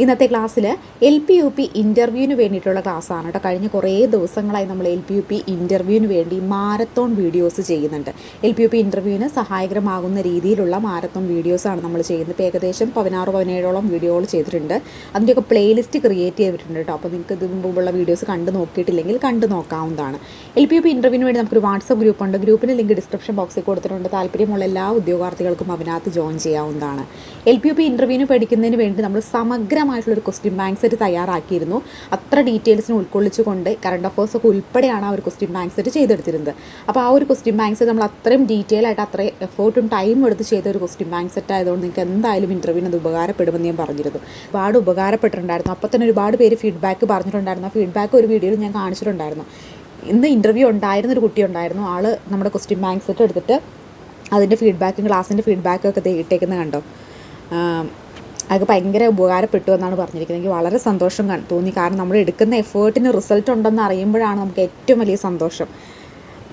ഇന്നത്തെ ക്ലാസ്സിൽ L P U P ഇന്റർവ്യൂവിന് വേണ്ടിയിട്ടുള്ള ക്ലാസ്സാണ് കേട്ടോ. കഴിഞ്ഞ കുറേ ദിവസങ്ങളായി നമ്മൾ എൽ പി യു പി ഇന്റർവ്യൂവിന് വേണ്ടി മാരത്തോൺ വീഡിയോസ് ചെയ്യുന്നുണ്ട്. എൽ പി യു പി ഇന്റർവ്യൂവിന് സഹായകരമാകുന്ന രീതിയിലുള്ള മാരത്തോൺ വീഡിയോസാണ് നമ്മൾ ചെയ്യുന്നത്. ഇപ്പോൾ ഏകദേശം പതിനാറ് പതിനേഴോളം വീഡിയോകൾ ചെയ്തിട്ടുണ്ട്. അതിന്റെയൊക്കെ പ്ലേലിസ്റ്റ് ക്രിയേറ്റ് ചെയ്തിട്ടുണ്ട് കേട്ടോ. അപ്പോൾ നിങ്ങൾക്ക് ഇത് മുമ്പുള്ള വീഡിയോസ് കണ്ട് നോക്കിയിട്ടില്ലെങ്കിൽ കണ്ടു നോക്കാവുന്നതാണ്. എൽ പി യു പി ഇന്റർവ്യൂവിന് വേണ്ടി നമുക്കൊരു വാട്സപ്പ് ഗ്രൂപ്പുണ്ട് ഗ്രൂപ്പിന്റെ ലിങ്ക് ഡിസ്ക്രിപ്ഷൻ ബോക്സിൽ കൊടുത്തിട്ടുണ്ട്. താല്പര്യമുള്ള എല്ലാ ഉദ്യോഗാർത്ഥികൾക്കും അതിനകത്ത് ജോയിൻ ചെയ്യാവുന്നതാണ്. എൽ പി യു പി ഇന്റർവ്യൂവിന് പഠിക്കുന്നതിന് വേണ്ടി നമ്മൾ സമഗ്രമായിട്ടുള്ളൊരു ക്വസ്റ്റ്യൻ ബാങ്ക് സെറ്റ് തയ്യാറാക്കിയിരുന്നു. അത്ര ഡീറ്റെയിൽസിന് ഉൾക്കൊള്ളിച്ചുകൊണ്ട് കറണ്ട് അഫേഴ്സ് ഒക്കെ ഉൾപ്പെടെയാണ് ആ ഒരു ക്വസ്റ്റ്യൻ ബാങ്ക് സെറ്റ് ചെയ്തെടുത്തിരുന്നത്. അപ്പോൾ ആ ഒരു ക്വസ്റ്റ്യൻ ബാങ്ക് സെറ്റ് നമ്മൾ അത്രയും ഡീറ്റെയിൽ ആയിട്ട് അത്രയും എഫേർട്ടും ടൈം എടുത്ത് ചെയ്ത ഒരു ക്വസ്റ്റ്യൻ ബാങ്ക് സെറ്റ് ആയതുകൊണ്ട് നിങ്ങൾക്ക് എന്തായാലും ഇന്റർവ്യൂവിന് അത് ഉപകാരപ്പെടുമെന്ന് ഞാൻ പറഞ്ഞിരുന്നു. ഒരുപാട് ഉപകാരപ്പെട്ടിട്ടുണ്ടായിരുന്നു. അപ്പോൾ തന്നെ ഒരുപാട് പേര് ഫീഡ്ബാക്ക് പറഞ്ഞിട്ടുണ്ടായിരുന്നു. ആ ഫീഡ്ബാക്ക് ഒരു വീഡിയോയിൽ ഞാൻ കാണിച്ചിട്ടുണ്ടായിരുന്നു. ഇന്ന് ഇന്റർവ്യൂ ഉണ്ടായിരുന്ന ഒരു കുട്ടി ഉണ്ടായിരുന്നു. ആൾ നമ്മുടെ ക്വസ്റ്റ്യൻ ബാങ്ക് സെറ്റ് എടുത്തിട്ട് അതിന്റെ ഫീഡ്ബാക്കും ക്ലാസ്സിന്റെ ഫീഡ്ബാക്കും ഒക്കെ ഇട്ടേക്കുന്നത് കണ്ടോ? അതൊക്കെ ഭയങ്കര ഉപകാരപ്പെട്ടു എന്നാണ് പറഞ്ഞിരിക്കുന്നത്. എനിക്ക് വളരെ സന്തോഷം തോന്നി. കാരണം നമ്മൾ എടുക്കുന്ന എഫേർട്ടിന് റിസൾട്ട് ഉണ്ടെന്ന് അറിയുമ്പോഴാണ് നമുക്ക് ഏറ്റവും വലിയ സന്തോഷം.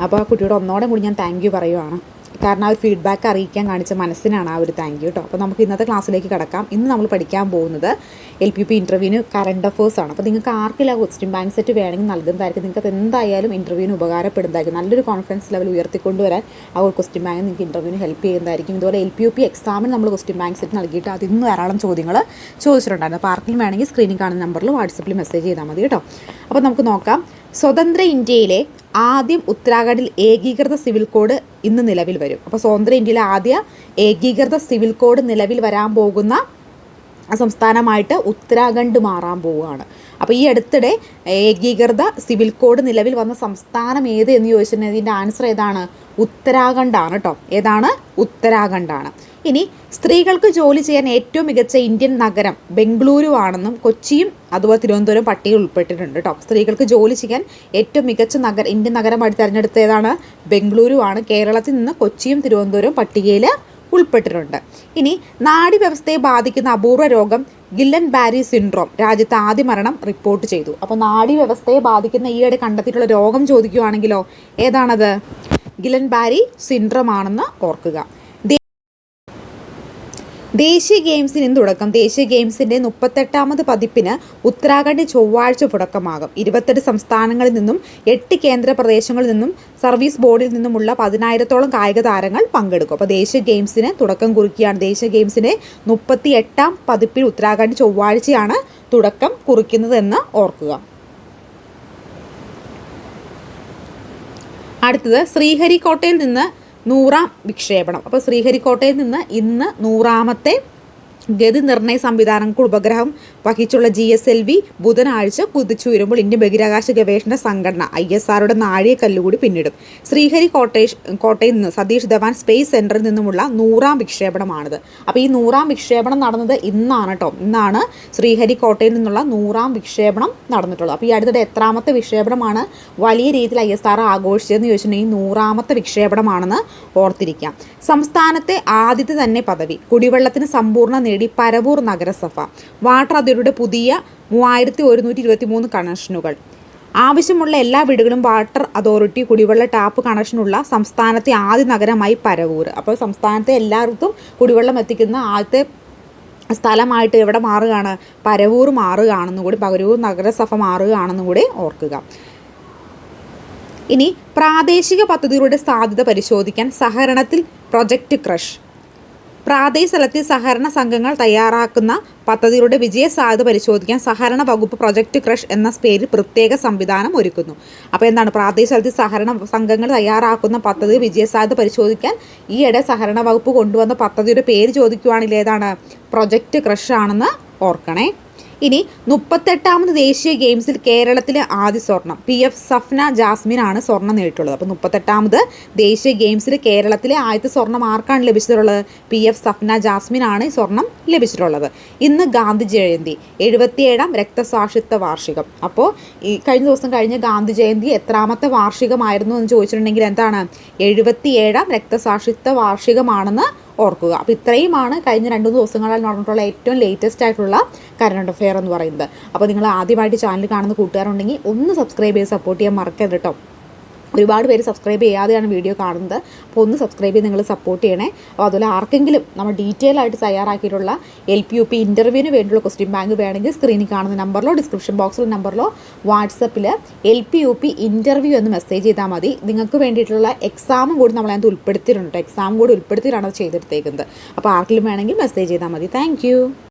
അപ്പോൾ ആ കുട്ടിയോട് ഒന്നോടെ കൂടി ഞാൻ താങ്ക് യു പറയുവാണ്. കാരണം ആ ഒരു ഫീഡ്ബാക്ക് അറിയിക്കാൻ കാണിച്ച മനസ്സിനാണ് ആ ഒരു താങ്ക് യു കേട്ടോ അപ്പോൾ നമുക്ക് ഇന്നത്തെ ക്ലാസ്സിലേക്ക് കിടക്കാം. ഇന്ന് നമ്മൾ പഠിക്കാൻ പോകുന്നത് എൽ പി പി ഇന്റർവ്യൂവിന് കറണ്ട് അഫേഴ്സ് ആണ്. അപ്പോൾ നിങ്ങൾക്ക് ആർക്കില്ല ക്വസ്റ്റ്യൻ ബാങ്ക് സെറ്റ് വേണമെങ്കിൽ നൽകുന്നതായിരിക്കും. നിങ്ങൾക്ക് എന്തായാലും ഇന്റർവ്യൂവിന് ഉപകാരപ്പെടുന്നതായിരിക്കും. നല്ലൊരു കോൺഫിഡൻസ് ലെവൽ ഉയർത്തിക്കൊണ്ടുവരാൻ ആ ഒരു ക്വസ്റ്റ്യൻ ബാങ്ക് നിങ്ങൾക്ക് ഇന്റർവ്യൂവിന് ഹെൽപ്പ് ചെയ്യുന്നതായിരിക്കും. ഇതുപോലെ എൽ പി യു പി എക്സാമിന് നമ്മൾ ക്വസ്റ്റ്യൻ ബാങ്ക് സെറ്റ് നൽകിയിട്ട് അതിൽ നിന്ന് ധാരാളം ചോദ്യങ്ങൾ ചോദിച്ചിട്ടുണ്ടായിരുന്നു. അപ്പോൾ ആർക്കിലും വേണമെങ്കിൽ സ്ക്രീനിൽ കാണുന്ന നമ്പറിൽ വാട്സപ്പിൽ മെസ്സേജ് ചെയ്താൽ മതി കേട്ടോ. അപ്പോൾ നമുക്ക് നോക്കാം. സ്വതന്ത്ര ഇന്ത്യയിലെ ആദ്യം ഉത്തരാഖണ്ഡിൽ ഏകീകൃത സിവിൽ കോഡ് ഇന്ന് നിലവിൽ വരും. അപ്പോൾ സ്വതന്ത്ര ഇന്ത്യയിലെ ആദ്യ ഏകീകൃത സിവിൽ കോഡ് നിലവിൽ വരാൻ പോകുന്ന സംസ്ഥാനമായിട്ട് ഉത്തരാഖണ്ഡ് മാറാൻ പോവുകയാണ്. അപ്പോൾ ഈ അടുത്തിടെ ഏകീകൃത സിവിൽ കോഡ് നിലവിൽ വന്ന സംസ്ഥാനം ഏത് എന്ന് ചോദിച്ചിട്ടുണ്ടെങ്കിൽ ഇതിന്റെ ആൻസർ ഏതാണ്? ഉത്തരാഖണ്ഡാണ് കേട്ടോ ഏതാണ്? ഉത്തരാഖണ്ഡാണ്. ഇനി സ്ത്രീകൾക്ക് ജോലി ചെയ്യാൻ ഏറ്റവും മികച്ച ഇന്ത്യൻ നഗരം ബംഗളൂരു ആണെന്നും കൊച്ചിയും അതുപോലെ തിരുവനന്തപുരം പട്ടികയിൽ ഉൾപ്പെട്ടിട്ടുണ്ട് കേട്ടോ സ്ത്രീകൾക്ക് ജോലി ചെയ്യാൻ ഏറ്റവും മികച്ച നഗര ഇന്ത്യൻ നഗരമായിട്ട് തിരഞ്ഞെടുത്ത ഏതാണ്? ബംഗളൂരു ആണ് കേരളത്തിൽ നിന്ന് കൊച്ചിയും തിരുവനന്തപുരം പട്ടികയിൽ ഉൾപ്പെട്ടിട്ടുണ്ട്. ഇനി നാഡി വ്യവസ്ഥയെ ബാധിക്കുന്ന അപൂർവ രോഗം ഗില്ലൻ ബാരി സിൻഡ്രോം. രാജ്യത്ത് ആദ്യ മരണം റിപ്പോർട്ട് ചെയ്തു. അപ്പോൾ നാഡി വ്യവസ്ഥയെ ബാധിക്കുന്ന ഈയിടെ കണ്ടെത്തിയിട്ടുള്ള രോഗം ചോദിക്കുകയാണെങ്കിലോ ഏതാണത്? ഗില്ലൻ ബാരി സിൻഡ്രോം ആണെന്ന് ഓർക്കുക ദേശീയ ഗെയിംസിന് തുടക്കം. ദേശീയ ഗെയിംസിന്റെ മുപ്പത്തെട്ടാമത് പതിപ്പിന് ഉത്തരാഖണ്ഡ് ചൊവ്വാഴ്ച തുടക്കമാകും. ഇരുപത്തെട്ട് സംസ്ഥാനങ്ങളിൽ നിന്നും എട്ട് കേന്ദ്ര പ്രദേശങ്ങളിൽ നിന്നും സർവീസ് ബോർഡിൽ നിന്നുമുള്ള പതിനായിരത്തോളം കായിക താരങ്ങൾ പങ്കെടുക്കും. അപ്പോൾ ദേശീയ ഗെയിംസിന് തുടക്കം കുറിക്കുകയാണ്. ദേശീയ ഗെയിംസിന്റെ മുപ്പത്തി എട്ടാം പതിപ്പിൽ ഉത്തരാഖണ്ഡ് ചൊവ്വാഴ്ചയാണ് തുടക്കം കുറിക്കുന്നതെന്ന് ഓർക്കുക. അടുത്തത് ശ്രീഹരിക്കോട്ടയിൽ നിന്ന് നൂറാം വിക്ഷേപണം. അപ്പോൾ ശ്രീഹരിക്കോട്ടയിൽ നിന്ന് ഇന്ന് നൂറാമത്തെ ഗതി നിർണയ സംവിധാനങ്ങൾക്ക് ഉപഗ്രഹം വഹിച്ചുള്ള ജി എസ് എൽ വി ബുധനാഴ്ച കുതിച്ചുയരുമ്പോൾ ഇന്ത്യൻ ബഹിരാകാശ ഗവേഷണ സംഘടന ഐ എസ് ആറുടെ നാഴികക്കല്ലുകൂടി പിന്നിടും. ശ്രീഹരി കോട്ടേഷ് കോട്ടയിൽ നിന്ന് സതീഷ് ധവാൻ സ്പേസ് സെന്ററിൽ നിന്നുമുള്ള നൂറാം വിക്ഷേപണമാണിത്. അപ്പോൾ ഈ നൂറാം വിക്ഷേപണം നടന്നത് ഇന്നാണ് കേട്ടോ ഇന്നാണ് ശ്രീഹരി കോട്ടയിൽ നിന്നുള്ള നൂറാം വിക്ഷേപണം നടന്നിട്ടുള്ളത്. അപ്പോൾ ഈ അടുത്തിടെ എത്രാമത്തെ വിക്ഷേപണമാണ് വലിയ രീതിയിൽ ഐ എസ് ആർ ആഘോഷിച്ചതെന്ന് ചോദിച്ചിട്ടുണ്ടെങ്കിൽ നൂറാമത്തെ വിക്ഷേപണമാണെന്ന് ഓർത്തിരിക്കാം. സംസ്ഥാനത്തെ ആദ്യത്തെ തന്നെ പദവി കുടിവെള്ളത്തിന് സമ്പൂർണ നേടി പരവൂർ നഗരസഭ. വാട്ടർ അതോറിറ്റിയുടെ പുതിയ മൂവായിരത്തി ഒരുന്നൂറ്റി ഇരുപത്തി മൂന്ന് കണക്ഷനുകൾ. ആവശ്യമുള്ള എല്ലാ വീടുകളും വാട്ടർ അതോറിറ്റി കുടിവെള്ള ടാപ്പ് കണക്ഷനുള്ള സംസ്ഥാനത്തെ ആദ്യ നഗരമായി പരവൂർ. അപ്പോൾ സംസ്ഥാനത്തെ എല്ലാവർക്കും കുടിവെള്ളം എത്തിക്കുന്ന ആദ്യത്തെ സ്ഥലമായിട്ട് എവിടെ മാറുകയാണ്? പരവൂർ മാറുകയാണെന്നും കൂടി പരവൂർ നഗരസഭ മാറുകയാണെന്നും കൂടി ഓർക്കുക. ഇനി പ്രാദേശിക പദ്ധതികളുടെ സാധ്യത പരിശോധിക്കാൻ സഹകരണത്തിൽ പ്രൊജക്റ്റ് ക്രഷ്. പ്രാദേശിക തലത്തിൽ സഹകരണ സംഘങ്ങൾ തയ്യാറാക്കുന്ന പദ്ധതികളുടെ വിജയസാധ്യത പരിശോധിക്കാൻ സഹകരണ വകുപ്പ് പ്രൊജക്റ്റ് ക്രഷ് എന്ന പേരിൽ പ്രത്യേക സംവിധാനം ഒരുക്കുന്നു. അപ്പോൾ എന്താണ്? പ്രാദേശിക തലത്തിൽ സഹകരണ സംഘങ്ങൾ തയ്യാറാക്കുന്ന പദ്ധതി വിജയസാധ്യത പരിശോധിക്കാൻ ഈയിടെ സഹകരണ വകുപ്പ് കൊണ്ടുവന്ന പദ്ധതിയുടെ പേര് ചോദിക്കുവാണെങ്കിൽ ഏതാണ്? പ്രൊജക്റ്റ് ക്രഷ് ആണെന്ന് ഓർക്കണേ. ഇനി മുപ്പത്തെട്ടാമത് ദേശീയ ഗെയിംസിൽ കേരളത്തിലെ ആദ്യ സ്വർണം. പി എഫ് സഫ്ന ജാസ്മിൻ ആണ് സ്വർണം നേടിയിട്ടുള്ളത്. അപ്പോൾ മുപ്പത്തെട്ടാമത് ദേശീയ ഗെയിംസിൽ കേരളത്തിലെ ആദ്യത്തെ സ്വർണം ആർക്കാണ് ലഭിച്ചിട്ടുള്ളത്? പി എഫ് സഫ്ന ഈ സ്വർണം ലഭിച്ചിട്ടുള്ളത്. ഇന്ന് ഗാന്ധി ജയന്തി എഴുപത്തിയേഴാം രക്തസാക്ഷിത്വ വാർഷികം. അപ്പോൾ ഈ കഴിഞ്ഞ ദിവസം കഴിഞ്ഞ ഗാന്ധി ജയന്തി എത്രാമത്തെ വാർഷികമായിരുന്നു എന്ന് ചോദിച്ചിട്ടുണ്ടെങ്കിൽ എന്താണ്? എഴുപത്തിയേഴാം രക്തസാക്ഷിത്വ വാർഷികമാണെന്ന് ഓർക്കുക. അപ്പോൾ ഇത്രയുമാണ് കഴിഞ്ഞ രണ്ട് ദിവസങ്ങളിൽ നടന്നിട്ടുള്ള ഏറ്റവും ലേറ്റസ്റ്റ് ആയിട്ടുള്ള കറണ്ട് അഫെയർ എന്ന് പറയുന്നത്. അപ്പോൾ നിങ്ങൾ ആദ്യമായിട്ട് ചാനൽ കാണുന്ന കൂട്ടുകാരുണ്ടെങ്കിൽ ഒന്ന് സബ്സ്ക്രൈബ് ചെയ്ത് സപ്പോർട്ട് ചെയ്യാൻ മറക്കരുത് കേട്ടോ ഒരുപാട് പേര് സബ്സ്ക്രൈബ് ചെയ്യാതെയാണ് വീഡിയോ കാണുന്നത്. അപ്പോൾ ഒന്ന് സബ്സ്ക്രൈബ് ചെയ്ത് നിങ്ങൾ സപ്പോർട്ട് ചെയ്യണേ. അപ്പോൾ അതുപോലെ ആർക്കെങ്കിലും നമ്മൾ ഡീറ്റെയിൽ ആയിട്ട് തയ്യാറാക്കിയിട്ടുള്ള എൽ പി യു പി ഇന്റർവ്യൂവിന് വേണ്ടിയുള്ള ക്വസ്റ്റ്യൻ ബാങ്ക് വേണമെങ്കിൽ സ്ക്രീനിൽ കാണുന്ന നമ്പറിലോ ഡിസ്ക്രിപ്ഷൻ ബോക്സിലുള്ള നമ്പറിലോ വാട്സപ്പിൽ L P U P interview എന്ന് മെസ്സേജ് ചെയ്താൽ മതി. നിങ്ങൾക്ക് വേണ്ടിയിട്ടുള്ള എക്സാമും കൂടി നമ്മൾ അതിനകത്ത് ഉൾപ്പെടുത്തിയിട്ടുണ്ട്. എക്സാം കൂടി ഉൾപ്പെടുത്തിയിട്ടാണ് അത് ചെയ്തെടുത്തേക്കുന്നത്. അപ്പോൾ ആർക്കെങ്കിലും വേണമെങ്കിൽ മെസ്സേജ് ചെയ്താൽ മതി. താങ്ക്